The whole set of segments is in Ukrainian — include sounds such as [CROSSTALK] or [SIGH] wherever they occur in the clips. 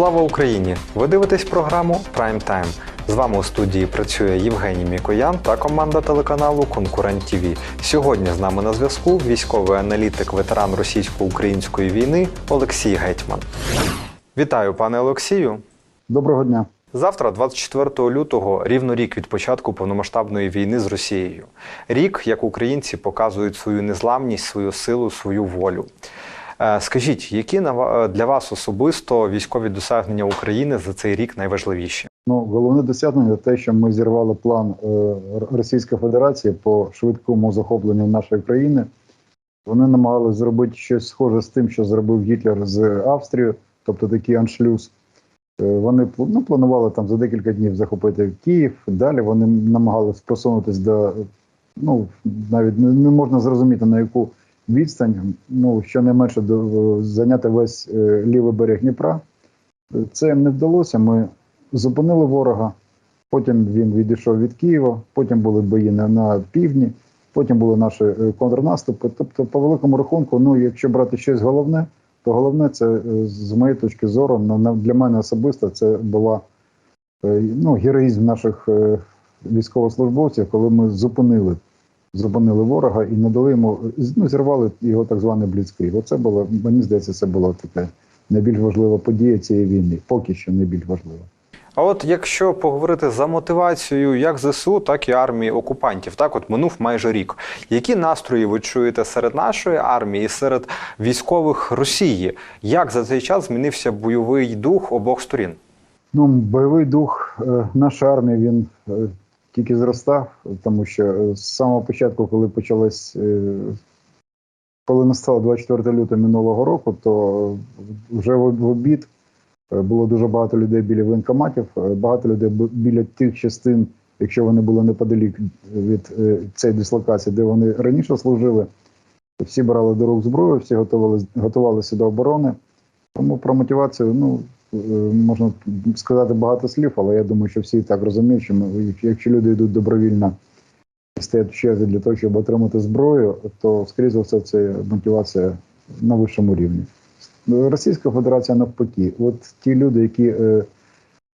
Слава Україні! Ви дивитесь програму Прайм Тайм. З вами у студії працює Євгеній Мікоян та команда телеканалу Конкурент ТВ. Сьогодні з нами на зв'язку військовий аналітик, ветеран російсько-української війни Олексій Гетьман. Вітаю, пане Олексію. Доброго дня. Завтра, 24 лютого, рівно рік від початку повномасштабної війни з Росією. Рік, як українці показують свою незламність, свою силу, свою волю. Е, Скажіть, які на для вас особисто військові досягнення України за цей рік найважливіші? Ну, головне досягнення те, що ми зірвали план е, Російської Федерації по швидкому захопленню нашої країни. Вони намагалися зробити щось схоже з тим, що зробив Гітлер з Австрією, тобто такий аншлюз. Е, Вони ну, планували там за декілька днів захопити Київ. Далі вони намагалися просунутися до ну навіть не можна зрозуміти на яку відстань. Ну щонайменше зайняти весь е, лівий берег Дніпра. Це їм не вдалося. Ми зупинили ворога. Потім він відійшов від Києва, потім були бої на, на півдні, потім були наші е, контрнаступи. Тобто, по великому рахунку, ну якщо брати щось головне, то головне це е, з моєї точки зору, для мене особисто це була ну, героїзм наших військовослужбовців, коли ми зупинили, зупинили ворога і не дали йому ну, зірвали його так званий бліцкриг. Оце було, мені здається, це була така найбільш важлива подія цієї війни, поки що найбільш важлива. А от якщо поговорити за мотивацією як ЗСУ, так і армії окупантів, так от минув майже рік. Які настрої ви чуєте серед нашої армії і серед військових Росії? Як за цей час змінився бойовий дух обох сторін? Ну, бойовий дух е, нашої армії він е, тільки зростав, тому що е, з самого початку, коли почалось, е, коли настало 24 лютого минулого року, то вже в обід е, було дуже багато людей біля воєнкоматів, багато людей біля тих частин, якщо вони були неподалік від цієї дислокації, де вони раніше служили. Всі брали до рук зброю, всі готували, готувалися до оборони. Тому про мотивацію, ну е, можна сказати багато слів, але я думаю, що всі так розуміють, що ми, якщо люди йдуть добровільно і стоять в черзі для того, щоб отримати зброю, то скоріше за все це мотивація на вищому рівні. Російська Федерація навпаки, от ті люди, які е,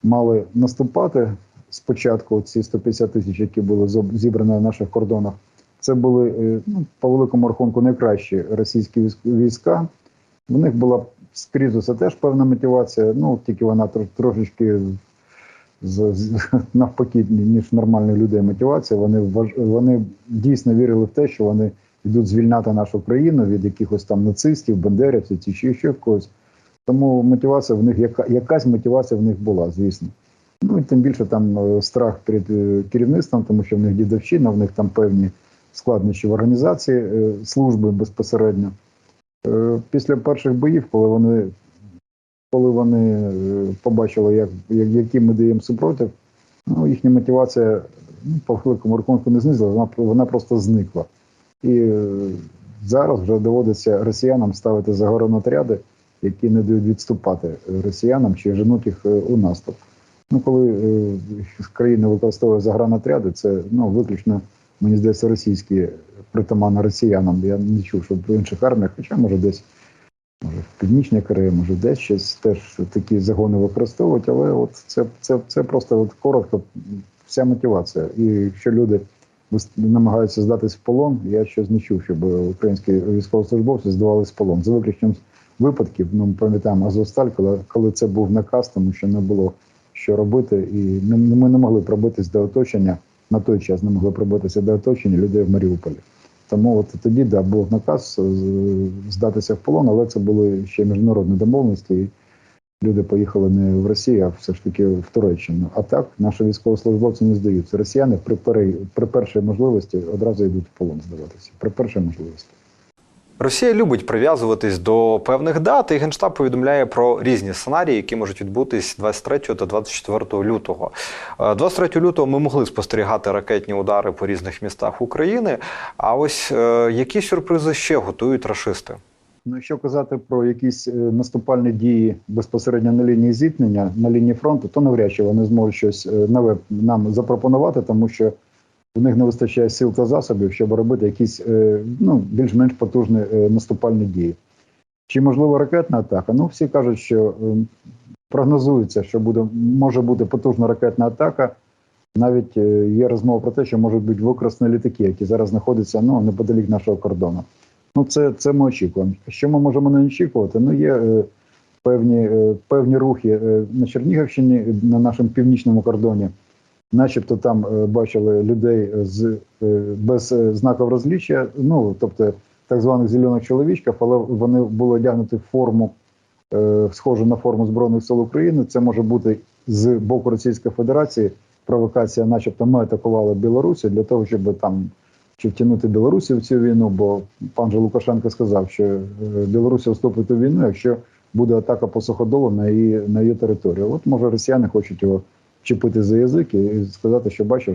мали наступати спочатку, ці 150 тисяч, які були зібрані на наших кордонах, це були е, ну, по великому рахунку найкращі російські військ- війська. В них була скрізь все теж певна мотивація, ну тільки вона трошечки з, з, [LAUGHS] навпаки, ніж нормальних людей мотивація. Вони вони дійсно вірили в те, що вони йдуть звільняти нашу країну від якихось там нацистів, бандерівців чи ще, ще в когось. Тому мотивація в них, яка, якась мотивація в них була, звісно. Ну і тим більше там е, страх перед е, керівництвом, тому що в них дідовщина, в них там певні складнощі в організації е, служби безпосередньо. Е, Після перших боїв, коли вони, коли вони е, побачили, як, як, який ми даємо супротив, ну, їхня мотивація ну, по великому рахунку не знизила, вона, вона просто зникла. І е, зараз вже доводиться росіянам ставити загоронотряди, які не дають відступати росіянам чи женуть їх у наступ. Ну, коли країна використовує загранотряди, це ну, виключно, мені здається, російські притаманно росіянам. Я не чув, що в інших арміях, хоча може десь може в Північній Кореї, може десь щось теж такі загони використовують, але от це, це, це просто от коротко вся мотивація. І якщо люди намагаються здатись в полон, я щось не чув, щоб українські військовослужбовці здавались в полон. За виключенням випадків, ну ми пам'ятаємо Азовсталь, коли, коли це був наказ, тому що не було що робити, і ми не могли пробитись до оточення. На той час не могли пробитися до оточення людей в Маріуполі. Тому от тоді да, був наказ е, здатися в полон, але це були ще міжнародні домовленості. І люди поїхали не в Росію, а все ж таки в Туреччину. А так наші військовослужбовці не здаються. Росіяни при, при першій можливості одразу йдуть в полон здаватися. При першій можливості. Росія любить прив'язуватись до певних дат, і Генштаб повідомляє про різні сценарії, які можуть відбутись 23 та 24 лютого. Е, 23 лютого ми могли спостерігати ракетні удари по різних містах України. А ось е, які сюрпризи ще готують рашисти? Ну, якщо казати про якісь е, наступальні дії безпосередньо на лінії зіткнення, на лінії фронту, то навряд чи вони зможуть щось е, нове нам запропонувати, тому що у них не вистачає сил та засобів, щоб робити якісь е, ну, більш-менш потужні е, наступальні дії. Чи можливо ракетна атака? Ну, всі кажуть, що е, прогнозується, що буде може бути потужна ракетна атака. Навіть е, є розмова про те, що можуть бути використані літаки, які зараз знаходяться ну, неподалік нашого кордону. Ну, це, це ми очікуємо. Що ми можемо не очікувати? Ну, є е, певні, е, певні рухи на Чернігівщині, на нашому північному кордоні. Начебто там е, бачили людей з е, без е, знаків розліччя, ну тобто так званих зелених чоловічків, але вони були одягнуті в форму, е, схожу на форму Збройних сил України. Це може бути з боку Російської Федерації провокація, начебто ми атакували Білорусі для того, щоб там чи втягнути Білорусі в цю війну, бо пан же Лукашенко сказав, що е, Білорусі вступить у війну, якщо буде атака по суходолу на її на її територію. От може росіяни хочуть його чіпити за язик і сказати, що бачиш,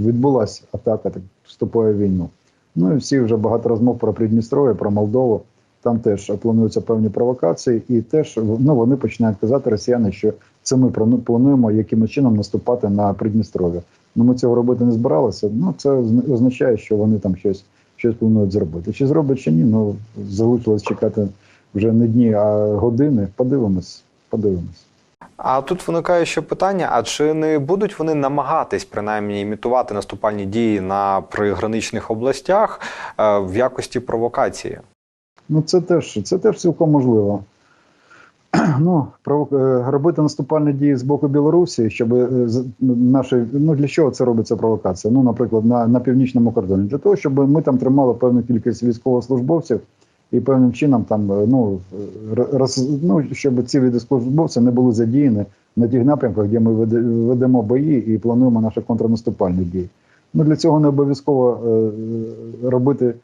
відбулася атака, так вступає в війну. Ну і всі вже багато розмов про Придністров'я, про Молдову. Там теж плануються певні провокації, і теж ну вони починають казати росіяни, що це ми плану- плануємо якимось чином наступати на Придністров'я. Ну ми цього робити не збиралися. Ну це означає, що вони там щось, щось планують зробити. Чи зроблять чи ні? Ну залишилось чекати вже не дні, а години. Подивимось, подивимось. А тут виникає ще питання: а чи не будуть вони намагатись принаймні імітувати наступальні дії на приграничних областях е, в якості провокації? Ну, це теж, це теж цілком можливо. [CLEARS THROAT] Ну, е, робити наступальні дії з боку Білорусі, щоб е, наші, ну для чого це робиться провокація? Ну, наприклад, на, на північному кордоні, для того, щоб ми там тримали певну кількість військовослужбовців і певним чином там, е, ну, роз, ну щоб ці військовослужбовці не були задіяні на тих напрямках, де ми ведемо бої і плануємо наші контрнаступальні дії. Ну для цього не обов'язково е, робити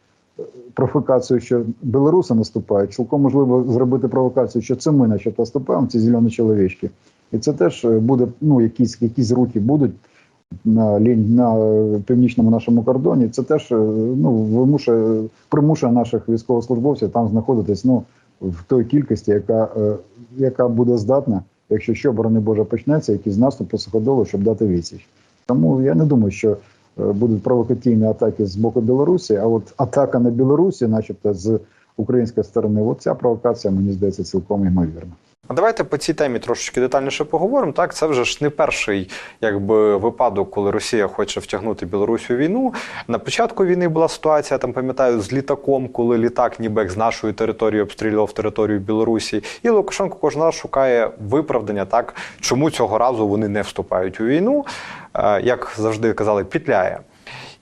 провокацію, що білоруси наступають, цілком можливо зробити провокацію, що це ми начебто наступаємо, ці зелені чоловічки. І це теж е, буде, ну, якісь, якісь рухи будуть на, на північному нашому кордоні. Це теж е, ну, вимушує, примушує наших військовослужбовців там знаходитись ну, в той кількості, яка, е, яка буде здатна, якщо що, борони Боже, почнеться, якийсь наступ по суходолу, щоб дати відсіч. Тому я не думаю, що е, будуть провокаційні атаки з боку Білорусі, а от атака на Білорусі, начебто, з української сторони, от ця провокація, мені здається, цілком ймовірна. А давайте по цій темі трошечки детальніше поговоримо. Так, це вже ж не перший якби випадок, коли Росія хоче втягнути Білорусь у війну. На початку війни була ситуація, там пам'ятаю, з літаком, коли літак ніби як з нашої території обстрілював територію Білорусі. І Лукашенко кожен раз шукає виправдання, так чому цього разу вони не вступають у війну, Е, як завжди казали, пітляє.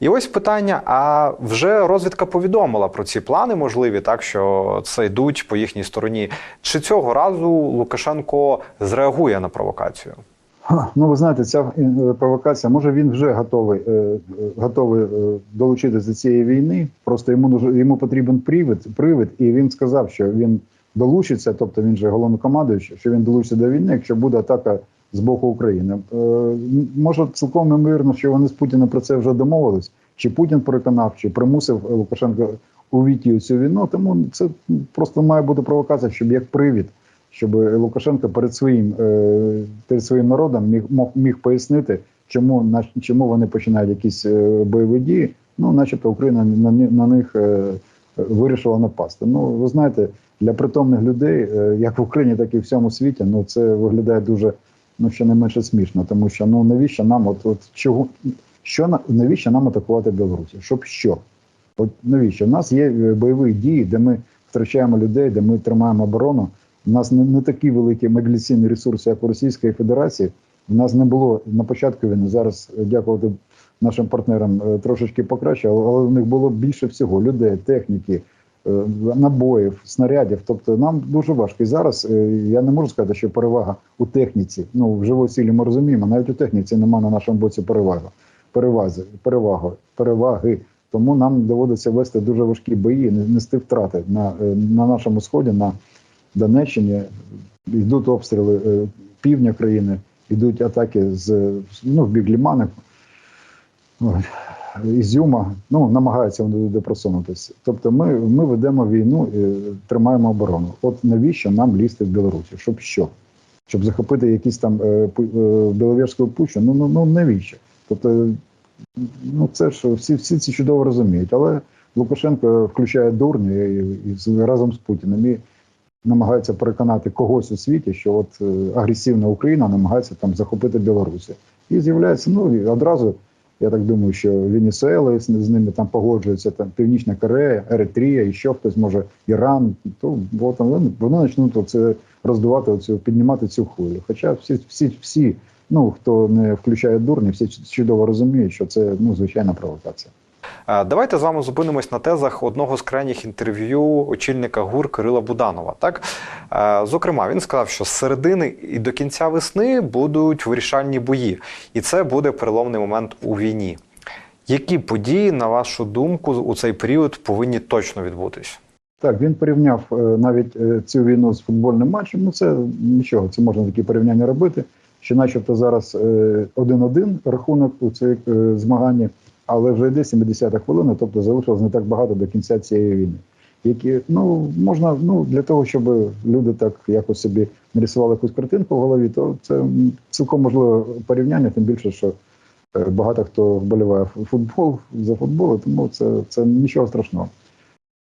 І ось питання: а вже розвідка повідомила про ці плани можливі, так що це йдуть по їхній стороні. Чи цього разу Лукашенко зреагує на провокацію? Ну, ви знаєте, ця е, провокація, може він вже готовий, е, готовий е, долучитися до цієї війни. Просто йому йому потрібен привід, привід, і він сказав, що він долучиться, тобто він же головнокомандуючий, що він долучиться до війни, якщо буде атака з боку України. Е, Може, цілком ймовірно, що вони з Путіним про це вже домовились, чи Путін переконав, чи примусив Лукашенка увійти у цю війну. Тому це просто має бути провокація, щоб як привід щоб Лукашенко перед своїм е, перед своїм народом міг міг пояснити, чому чому вони починають якісь е, бойові дії. Ну, начебто, Україна на, на них е, вирішила напасти. Ну, ви знаєте, для притомних людей, е, як в Україні, так і в всьому світі, ну це виглядає дуже ну щонайменше смішно, тому що ну навіщо нам, от, от чого що на- навіщо нам атакувати Білорусі? Щоб що? От навіщо? У нас є е, бойові дії, де ми втрачаємо людей, де ми тримаємо оборону. У нас не, не такі великі мобілізаційні ресурси, як у Російської Федерації. У нас не було на початку війни. Зараз е, дякувати нашим партнерам е, трошечки покраще, але у них було більше всього людей, техніки, набоїв, снарядів. Тобто нам дуже важко. І зараз е, я не можу сказати, що перевага у техніці. Ну в живій силі ми розуміємо, навіть у техніці немає на нашому боці переваги. Перевази, переваги, переваги. Тому нам доводиться вести дуже важкі бої, не- нести втрати на, е, на нашому сході, на Донеччині. Йдуть обстріли е, півдня країни, йдуть атаки з ну, в бік Лімани, Ізюма. Ну, намагаються вони туди просунутися. Тобто ми, ми ведемо війну, і тримаємо оборону. От навіщо нам лізти в Білорусі? Щоб що? Щоб захопити якісь там е, е, Біловежську пущу? Ну, ну, ну навіщо? Тобто ну це ж всі, всі ці чудово розуміють. Але Лукашенко включає дурні і, і разом з Путіним. І намагаються переконати когось у світі, що от е, агресивна Україна намагається там захопити Білорусі. І з'являється, ну і одразу, я так думаю, що Венесуела з, ними там погоджується, там Північна Корея, Еритрія, і ще хтось може Іран. То от, вони, вони почнуть це роздувати оцю, піднімати цю хвилю. Хоча всі, всі, всі, ну хто не включає дурні, всі чудово розуміють, що це ну звичайна провокація. Е, Давайте з вами зупинимось на тезах одного з крайніх інтерв'ю очільника ГУР Кирила Буданова. Так, Е, зокрема, він сказав, що з середини і до кінця весни будуть вирішальні бої, і це буде переломний момент у війні. Які події, на вашу думку, у цей період повинні точно відбутись? Так, він порівняв е, навіть цю війну з футбольним матчем. Ну це нічого, це можна такі порівняння робити. Що, начебто, зараз е, 1-1 рахунок у цій е, змаганні, але вже йде 70-та хвилина, тобто залишилось не так багато до кінця цієї війни. Які ну можна ну для того, щоб люди так якось собі нарисували якусь картинку в голові, то це цілком можливе порівняння, тим більше, що е, багато хто вболіває футбол за футбол, тому це, це нічого страшного.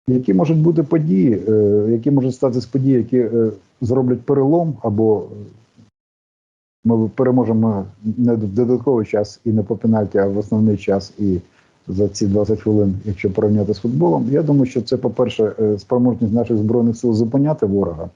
Які можуть бути події, е, які можуть статись події, які е, зроблять перелом, або ми переможемо не в додатковий час і не по пенальті, а в основний час і за ці 20 хвилин, якщо порівняти з футболом. Я думаю, що це, по-перше, е, спроможність наших збройних сил зупиняти ворога.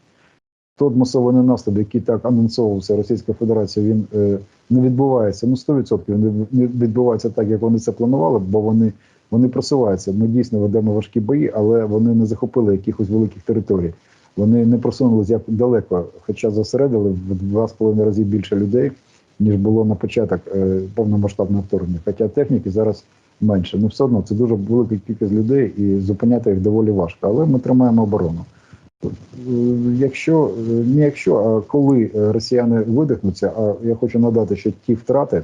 Тот масований наступ, який так анонсовувався Російська Федерація, він е, не відбувається. Ну 100% він не відбувається так, як вони це планували, бо вони, вони просуваються. Ми дійсно ведемо важкі бої, але вони не захопили якихось великих територій. Вони не просунулися як далеко, хоча зосередили в два з половиною рази більше людей, ніж було на початок е, повномасштабного вторгнення. Хоча техніки зараз менше. Ну все одно це дуже велика кількість людей, і зупиняти їх доволі важко. Але ми тримаємо оборону. Е, Якщо е, не якщо, а коли росіяни видихнуться, а я хочу надати, що ті втрати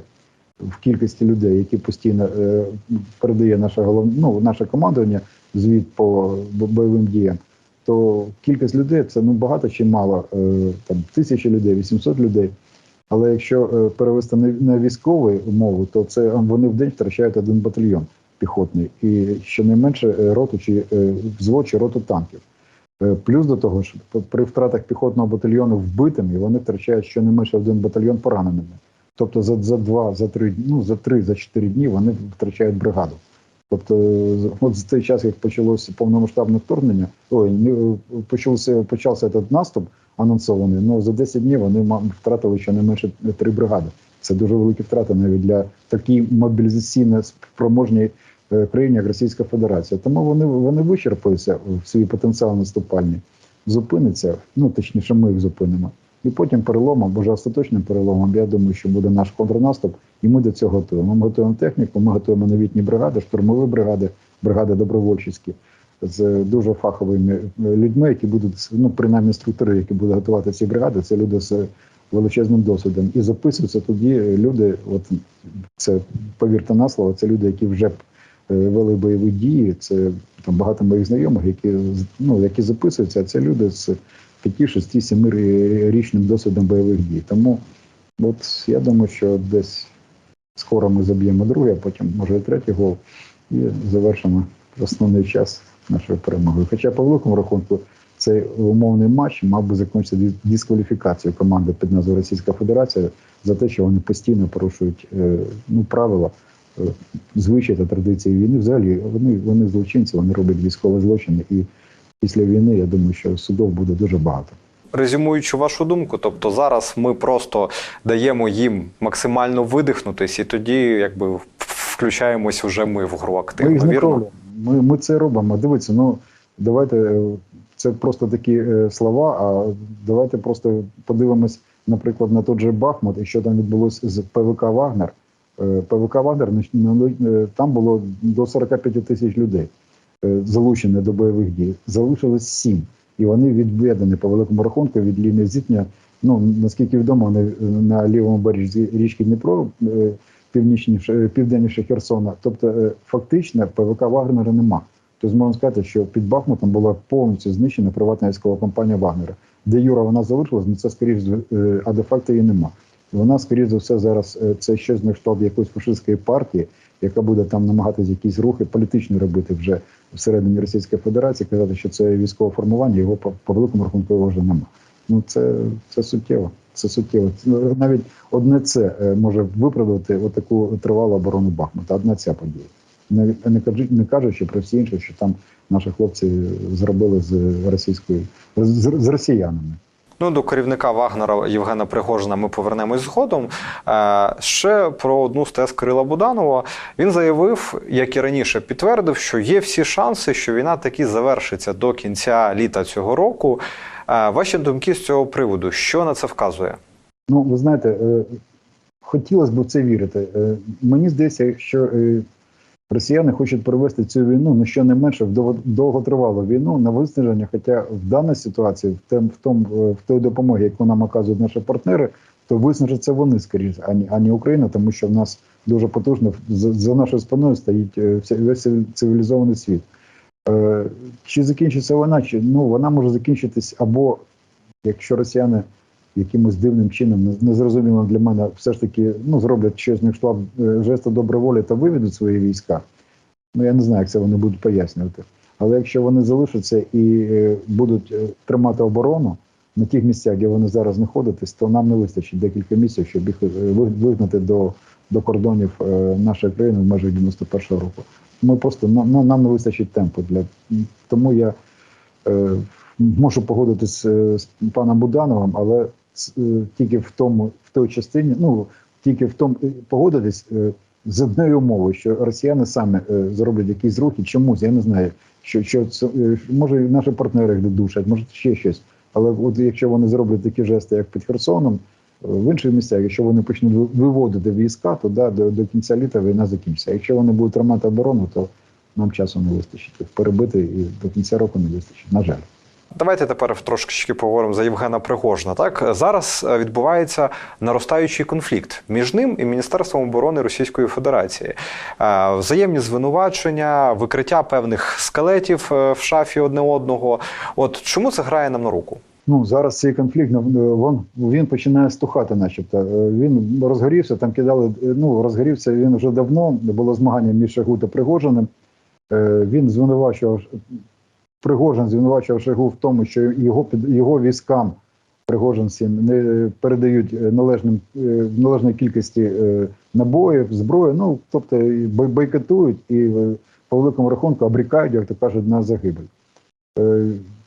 в кількості людей, які постійно передає наше головне, ну, наше командування, звіт по бойовим діям, то кількість людей це ну багато чи мало, е, там тисячі людей, 800 людей. Але якщо е, перевести на, військову мову, то це вони в день втрачають один батальйон піхотний і щонайменше е, роту чи взвод чи роту танків. Плюс до того ж, при втратах піхотного батальйону вбитими вони втрачають щонайменше один батальйон пораненими. Тобто за, за два, за три, ну за три, за чотири дні вони втрачають бригаду. Тобто, от з той час, як почалося повномасштабне вторгнення, ой, почався почався цей наступ анонсований. Ну за 10 днів вони втратили щонайменше три бригади. Це дуже великі втрати навіть для такій мобілізаційно спроможній е, країні, як Російська Федерація. Тому вони вони вичерпуються в свій потенціал наступальний, зупиниться. Ну точніше, ми їх зупинимо. І потім переломом, вже остаточним переломом, я думаю, що буде наш контрнаступ, і ми до цього готуємо. Ми готуємо техніку, ми готуємо новітні бригади, штурмові бригади, бригади добровольчі з дуже фаховими людьми, які будуть ну принаймні структури, які будуть готувати ці бригади. Це люди з величезним досвідом. І записуються тоді люди. От це повірте на слово, це люди, які вже е, вели бойові дії. Це там багато моїх знайомих, які ну які записуються. а Це люди з 5, 6, 7 річним досвідом бойових дій. Тому от я думаю, що десь скоро ми заб'ємо другий, а потім може третій гол, і завершимо основний час нашої перемоги. Хоча по великому рахунку цей умовний матч мав би закінчитися дис- дискваліфікацією команди під назвою Російська Федерація за те, що вони постійно порушують е, ну, правила, е, звичаї та традиції війни. Взагалі вони, вони злочинці, вони роблять військові злочини. І після війни я думаю, що судов буде дуже багато. Резюмуючи вашу думку, тобто зараз ми просто даємо їм максимально видихнутись, і тоді якби включаємось уже ми в гру Ми активно. їх Вірно? Ми, ми це робимо. Дивіться, ну давайте е, це просто такі е, слова. А давайте просто подивимось, наприклад, на той же Бахмут і що там відбулося з ПВК Вагнер. Е, ПВК Вагнер ну, там було до 45 тисяч людей залучені до бойових дій. Залишилось сім, і вони відведені по великому рахунку від лінії зіткнення. Ну наскільки відомо, вони е, на лівому березі річки Дніпро. е, північніше, південніше Херсона. Тобто, е, фактично, ПВК Вагнера нема. Тобто можна сказати, що під Бахмутом була повністю знищена приватна військова компанія Вагнера. Де Юра вона залишилась, ну це скоріш, е, а де факто її нема. Вона, скоріш за все, зараз е, це щось на кшталт якоїсь фашистської партії, яка буде там намагатися якісь рухи політичні робити вже всередині Російської Федерації, казати, що це військове формування, його по, по великому рахунку його вже нема. Ну це, це суттєво. Це суттєво. Ну, Навіть одне це е, може виправдати отаку тривалу оборону Бахмута. Одна ця подія. Не кажу- не кажучи про всі інші, що там наші хлопці зробили з російською з, з росіянами. Ну, до керівника Вагнера Євгена Пригожина ми повернемось згодом. Е, Ще про одну з тез Кирила Буданова. Він заявив, як і раніше, підтвердив, що є всі шанси, що війна таки завершиться до кінця літа цього року. Е, Ваші думки з цього приводу, що на це вказує? Ну, ви знаєте, е, хотілося б в це вірити. Мені здається, е, росіяни хочуть провести цю війну, ну щонайменше в дов- довготривалу війну на виснаження, хоча в даній ситуації, в тем, в том, е, в той допомогі, яку нам оказують наші партнери, то виснажаться вони скоріше, ані, ані Україна, тому що в нас дуже потужно за, за нашою спиною стоїть е, весь цивілізований світ. Е, Чи закінчиться вона? Чи ну вона може закінчитись або якщо росіяни якимось дивним чином, не- незрозумілим для мене, все ж таки ну, зроблять щось на жесту доброволі та виведуть свої війська. Ну я не знаю, як це вони будуть пояснювати. Але якщо вони залишаться і е, будуть е, тримати оборону на тих місцях, де вони зараз знаходитесь, то нам не вистачить декілька місяців, щоб їх е, вигнати до, до кордонів нашої країни в межах 91-го року. Ми просто нам, нам- не вистачить темпу для тому я можу погодитись е, з паном Будановим, але тільки в тому, в той частині, ну тільки в тому е, погодитись е, з одною умовою, що росіяни самі е, зроблять якісь рухи, чомусь я не знаю, що, що це, е, може наші партнери їх додушать, може ще щось. Але от якщо вони зроблять такі жести, як під Херсоном, е, в інших місцях, якщо вони почнуть виводити війська, то да, до, до кінця літа війна закінчиться. Якщо вони будуть тримати оборону, то нам часу не вистачить перебити і до кінця року не вистачить. На жаль. Давайте тепер трошки поговоримо за Євгена Пригожина. Так зараз е, відбувається наростаючий конфлікт між ним і Міністерством оборони Російської Федерації. Е, Взаємні звинувачення, викриття певних скелетів е, в шафі одне одного. От чому це грає нам на руку? Ну зараз цей конфлікт ну, він, він починає стухати, начебто. Він розгорівся, там кидали. Ну розгорівся він вже давно. Було змагання між Шойгу та Пригожиним. Він звинувачував Пригожин звинувачував Шойгу в тому, що його під його військам Пригожинці не передають е, належним е, належної кількості е, набоїв, зброї. Ну тобто бойкотують і по великому рахунку обрікають, як то кажуть, на загибель.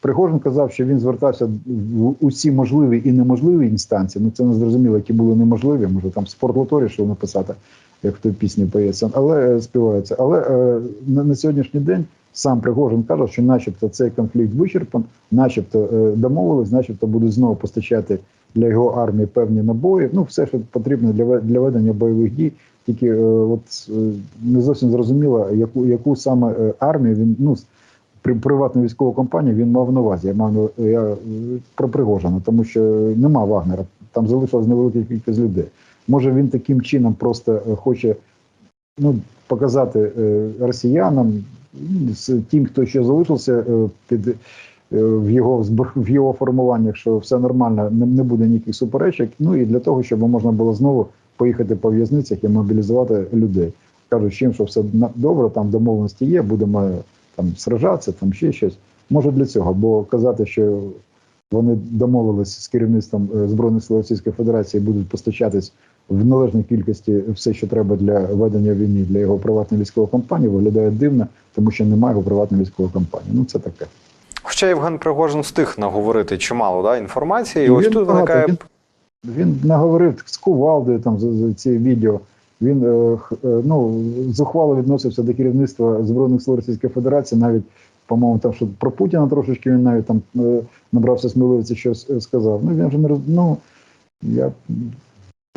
Пригожин казав, що він звертався в усі можливі і неможливі інстанції. Ну це не зрозуміло, які були неможливі. Може там спортлаторі, що написати, як в той пісні поється, але співається. Але на сьогоднішній день сам Пригожин каже, що, начебто, цей конфлікт вичерпан, начебто е, домовились, начебто будуть знову постачати для його армії певні набої. Ну, все, що потрібно для для ведення бойових дій. Тільки е, от е, не зовсім зрозуміло, яку яку саме армію він ну при приватну військову компанію він мав на увазі. Я мав я про Пригожина, тому що нема Вагнера. Там залишилась невелика кількість людей. Може він таким чином просто хоче ну, показати росіянам, з тим, хто ще залишився е, під е, в його в його формуваннях, що все нормально, не, не буде ніяких суперечок. Ну і для того, щоб можна було знову поїхати по в'язницях і мобілізувати людей. Кажуть, чим що все добре, там домовленості є, будемо там сражатися, там ще щось. Може для цього, бо казати, що вони домовились з керівництвом е, збройних сил Російської Федерації, будуть постачатись в належній кількості все, що треба для ведення війни для його приватної військової компанії, виглядає дивно, тому що немає його приватної військової компанії. Ну це таке. Хоча Євген Пригожин встиг наговорити чимало да, інформації, і ось він тут багато, виникає він, він наговорив з кувалдою там за, за ці відео. Він е, е, ну, зухвало відносився до керівництва Збройних сил Російської Федерації, навіть, по-моєму, там що про Путіна трошечки він навіть там е, набрався сміливості, щось сказав. Ну він вже не роз... ну, я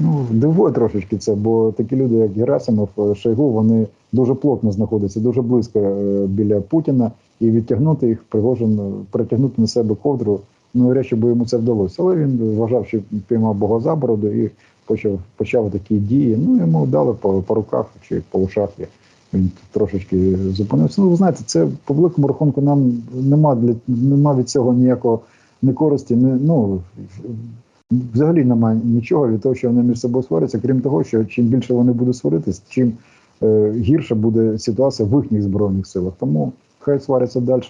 ну, дивує трошечки це, бо такі люди, як Герасимов, е, Шойгу, вони дуже плотно знаходяться, дуже близько е, біля Путіна, і відтягнути їх Пригожин, е, перетягнути на себе ковдру. Ну, чи би йому це вдалося. Але він вважав, що піймав Бога за бороду і почав, почав такі дії. Ну, йому дали по, по руках чи по ушах. Він трошечки зупинився. Ну, ви знаєте, це по великому рахунку нам нема, для, нема від цього ніякого не користі. Не, ну, взагалі немає нічого від того, що вони між собою сваряться, крім того, що чим більше вони будуть сваритись, чим е, гірша буде ситуація в їхніх збройних силах. Тому хай сваряться далі,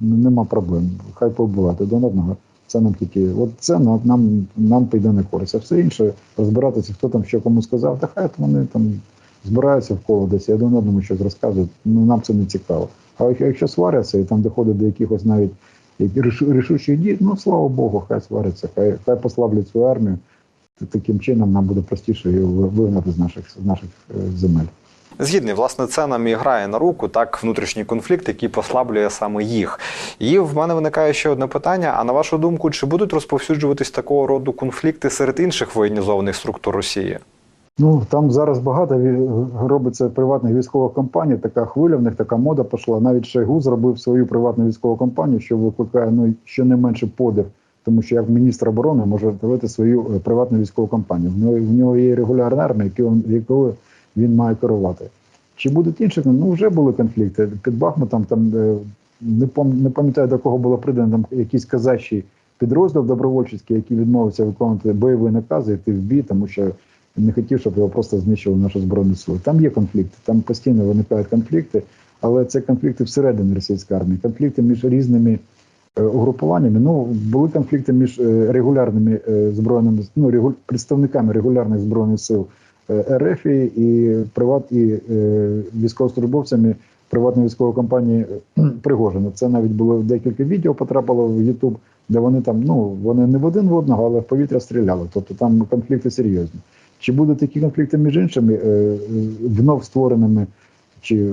нема проблем. Хай побувати один одного. Це нам тільки, от це нам, нам, нам піде на користь. А все інше розбиратися, хто там що кому сказав, та хай вони там збираються в коло десь і один одному щось розказують. Ну нам це не цікаво. А якщо сваряться і там доходить до якихось навіть рішучих дій, ну слава Богу, хай сваряться, хай, хай послаблять свою армію. Таким чином нам буде простіше її вигнати з наших, з наших е, земель. Згідний, власне, це нам і грає на руку, так, внутрішній конфлікт, який послаблює саме їх. І в мене виникає ще одне питання: а на вашу думку, чи будуть розповсюджуватись такого роду конфлікти серед інших воєнізованих структур Росії? Ну там зараз багато робиться приватних військових компаній. Така хвиля в них така мода пішла. Навіть Шойгу зробив свою приватну військову компанію, що викликає ну щонайменше подив, тому що як міністр оборони може робити свою е, приватну військову компанію. В нього в нього є регулярна армія, якою він має керувати. Чи будуть інші? Ну вже були конфлікти. Під Бахмутом там е, не не пам'ятаю до кого було придано там якийсь казачий підрозділ добровольчий, який відмовився виконувати бойові накази, йти в бій, тому що не хотів, щоб його просто знищили наші збройні сили. Там є конфлікти, там постійно виникають конфлікти, але це конфлікти всередині російської армії, конфлікти між різними е, угрупуваннями. Ну були конфлікти між е, регулярними е, збройними ну, регу- представниками регулярних збройних сил РФ і приват і військовослужбовцями приватної військової компанії [CLEARS THROAT] Пригожина. Це навіть було декілька відео потрапило в Ютуб, де вони там ну вони не в один в одного, але в повітря стріляли. Тобто там конфлікти серйозні. Чи будуть такі конфлікти між іншими е, е, вновь створеними чи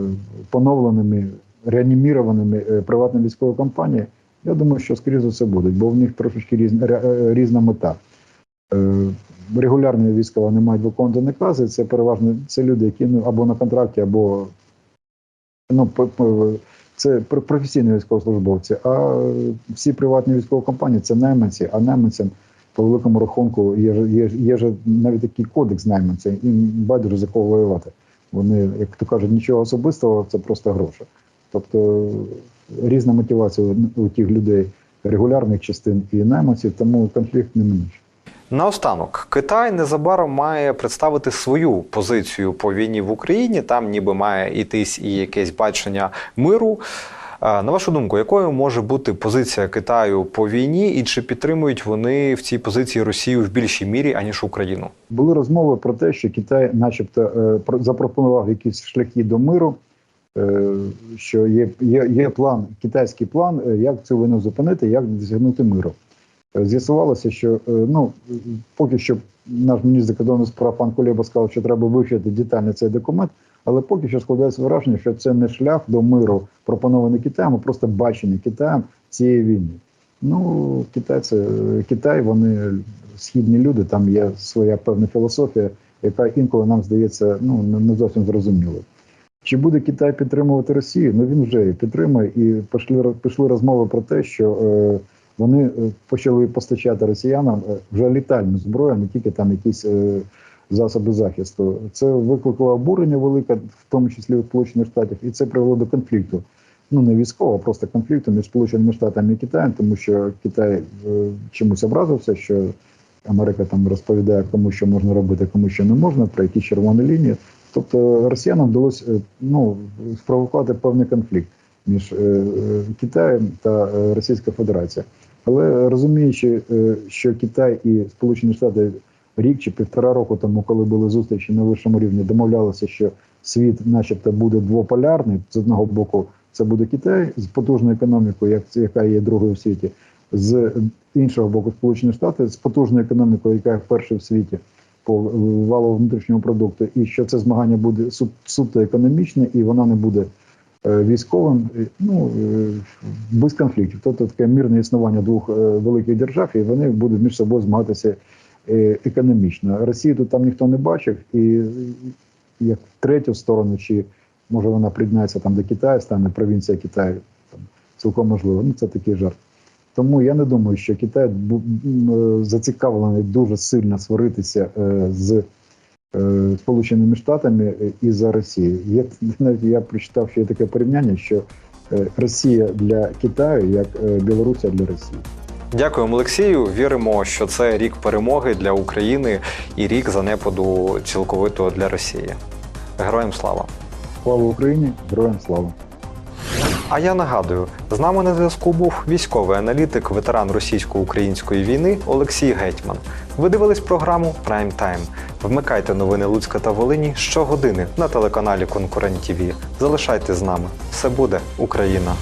поновленими, реанімірованими е, приватними військовими компаніями? Я думаю, що скоріше за все будуть, бо в них трошечки різна, е, різна мета. Е, Регулярні війська вони мають виконувати накази. Це переважно це люди, які ну, або на контракті, або ну, це професійні військовослужбовці. А е, всі приватні військові компанії це найманці, а найманцям по великому рахунку є, є, є ж навіть такий кодекс найманця, їм байдуже за кого воювати. Вони, як то кажуть, нічого особистого, це просто гроші. Тобто різна мотивація у тих людей, регулярних частин і найманців, тому конфлікт не менше. Наостанок, Китай незабаром має представити свою позицію по війні в Україні. Там ніби має йтись і якесь бачення миру. На вашу думку, якою може бути позиція Китаю по війні, і чи підтримують вони в цій позиції Росію в більшій мірі аніж Україну? Були розмови про те, що Китай, начебто, е, про- запропонував якісь шляхи до миру, е, що є, є, є план, китайський план, е, як цю війну зупинити, як досягнути миру. З'ясувалося, що ну поки що наш міністр закордонних справ пан Кулеба сказав, що треба вивчити детально цей документ, але поки що складається враження, що це не шлях до миру, пропонований Китаєм, а просто бачення Китаєм цієї війни. Ну, Китай це Китай, вони східні люди, там є своя певна філософія, яка інколи нам здається ну не зовсім зрозумілою. Чи буде Китай підтримувати Росію? Ну він вже її підтримує, і пішли пішли розмови про те, що е, вони е, почали постачати росіянам е, вже літальну зброю, не тільки там якісь е, засоби захисту. Це викликало обурення велике, в тому числі у Сполучених Штатів, і це привело до конфлікту. Ну не військового, а просто конфлікту між Сполученими Штатами і Китаєм, тому що Китай е, чомусь образився, що Америка там розповідає, кому що можна робити, кому що не можна, про які червоні лінії. Тобто росіянам вдалося е, ну, спровокувати певний конфлікт між е, е, Китаєм та Російською Федерацією. Але розуміючи, що Китай і Сполучені Штати рік чи півтора року тому, коли були зустрічі на вищому рівні, домовлялися, що світ, начебто, буде двополярний. З одного боку, це буде Китай з потужною економікою, як яка є другою в світі, з іншого боку, Сполучені Штати з потужною економікою, яка перша в світі по валовому внутрішньому продукту, і що це змагання буде суто економічне, і вона не буде е, військовим, ну е, без конфліктів. Тобто таке мирне існування двох е, великих держав, і вони будуть між собою змагатися економічно. Росії тут там ніхто не бачив, і е, як третю сторону, чи може вона приєднається там до Китаю, стане провінція Китаю, там цілком можливо. Ну це такий жарт. Тому я не думаю, що Китай е, зацікавлений дуже сильно сваритися е, з е, Сполученими Штатами е, і за Росію. Є [LAUGHS] навіть я прочитав, що є таке порівняння, що е, Росія для Китаю як е, Білорусія для Росії. Дякуємо, Олексію. Віримо, що це рік перемоги для України і рік занепаду цілковитого для Росії. Героям слава! Слава Україні, героям слава! А я нагадую, з нами на зв'язку був військовий аналітик, ветеран російсько-української війни Олексій Гетьман. Ви дивились програму Прайм Тайм. Вмикайте новини Луцька та Волині щогодини на телеканалі Конкурент ТВ. Залишайтесь з нами. Все буде Україна!